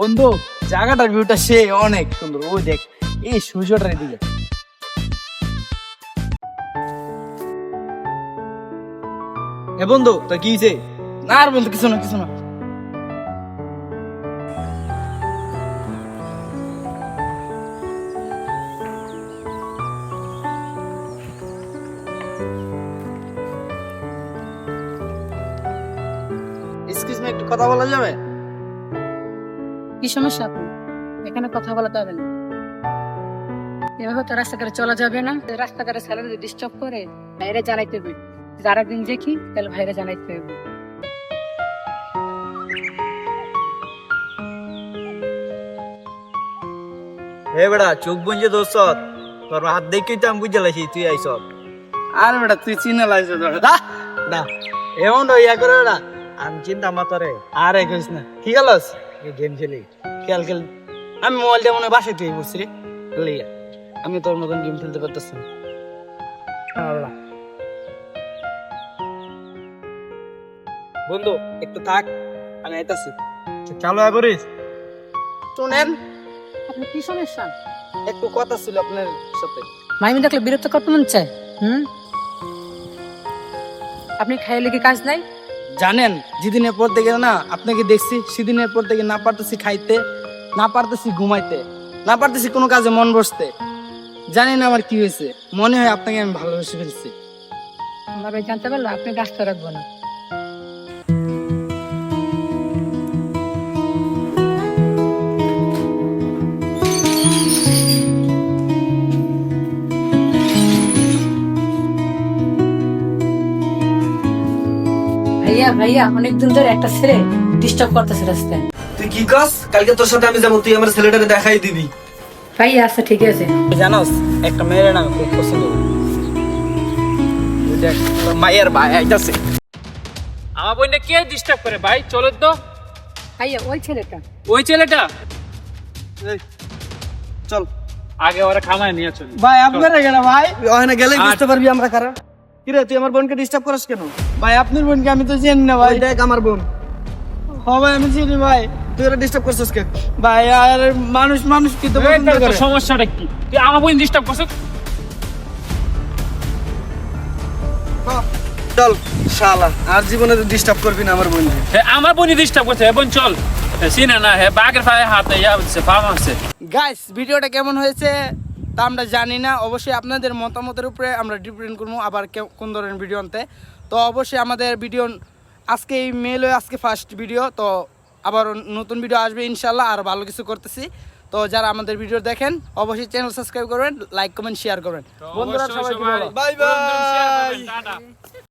বন্ধু, জায়গাটার ভিউটা সে অনেক সুন্দর। ওই দেখ, এই সূর্যটার এদিকে। এ বন্ধু তো কি হয়েছে? না আর বন্ধু, কিছু না কিছু না। একটু কথা বলা যাবে? কি সমস্যা? আপনি এখানে কথা বলাতে হবে না। এভাবে তো রাস্তাঘাটে চলা যাবে না। রাস্তাঘাটে ছেলে যদি ডিস্টার্ব করে বাইরে জানাইতে হবে। যারা দিন দেখি তাহলে বাইরে জানাইতে হবে। হে বেড়া চোখ বুঝে দোস্ত তোর হাত দেখেই তো আমি বুঝে লাইছি তুই আইস আর বেটা তুই চিনে লাগছে তোর দা দা। এমন ইয়া করে বেটা আমি চিন্তা আমার তোরে আরে কইস না। কি গেলস? গেম খেলি। খেল খেল। আমি মোবাইলটা মনে বাসায় তুই বসছি রে। লিয়া আমি তোর মতন গেম খেলতে পারতেছি না। আল্লাহ। বন্ধু একটু থাক। আমি আইতাছি। চালু করিস। শুনেন। আপনার কি সমস্যা? একটু কথা ছিল আপনার সাথে। মাইমি দেখলে বিরক্ত করতে মন চায় হুম? আপনি খাইলে কি কাজ নাই? জানেন, যেদিনের পর থেকে না, আপনাকে দেখছি, সেদিনের পর থেকে না পারতেছি খাইতে, না পারতেছি ঘুমাইতে, না পারতেছি কোনো কাজে মন বসতে। জানেন আমার কি হয়েছে, মনে হয় আপনাকে আমি ভালোবেসে ফেলছি। আমার জানতে পারল, আপনি রাস্তা রাখব না। ভাইয়া ভাইয়া অনেকদিন ধরে একটা ছেলে ডিস্টার্ব করতেছে রাস্তায়। তুই কি কাজ কালকে তোর সাথে আমি যাব তুই আমার ছেলেটাকে দেখাই দিবি। ভাইয়া আচ্ছা ঠিক আছে। জানোস একটা মেয়ের না আমি খুব পছন্দ দেখ, মায়ের ভাই আইতাছে। আমার বোনটা কে ডিস্টার্ব করে ভাই? চলো তো। ভাইয়া ওই ছেলেটা। ওই ছেলেটা? চল। আগে ওরা খামায় নিয়ে চলি। ভাই আপনারা কেন ভাই? ওখানে গেলেই বুঝতে পারবি আমরা কারা। কিরে তুই আমার বোনকে ডিস্টার্ব করিস কেন? ভাই আপনার বোনকে আমি তো চিনি না ভাই। দেখ আমার বোন। হ্যাঁ ভাই আমি চিনি ভাই। তুই ওরা ডিস্টার্ব করছিস কে? ভাই আর মানুষ মানুষ কি তো সমস্যাটা কি? তুই আমার বোন ডিস্টার্ব করছিস? চল শালা। আর জীবনে ডিস্টার্ব করবি না আমার বোন হে, আমার বোনই ডিস্টার্ব করছে। হে বোন চল। হে, চিনে না হে বাঘের পায়ে হাতে ইয়া হচ্ছে পাম আছে গাইস ভিডিওটা কেমন হয়েছে? তা আমরা জানি না। অবশ্যই আপনাদের মতামতের উপরে আমরা ডিপেন্ড করব আবার কেউ কোন ধরনের ভিডিও আনতে। তো অবশ্যই আমাদের ভিডিও আজকে এই মেল হয়ে আজকে ফার্স্ট ভিডিও তো আবার নতুন ভিডিও আসবে ইনশাল্লাহ আর ভালো কিছু করতেছি। তো যারা আমাদের ভিডিও দেখেন অবশ্যই চ্যানেল সাবস্ক্রাইব করবেন লাইক কমেন্ট শেয়ার করবেন। বন্ধুরা সবাই বাই বাই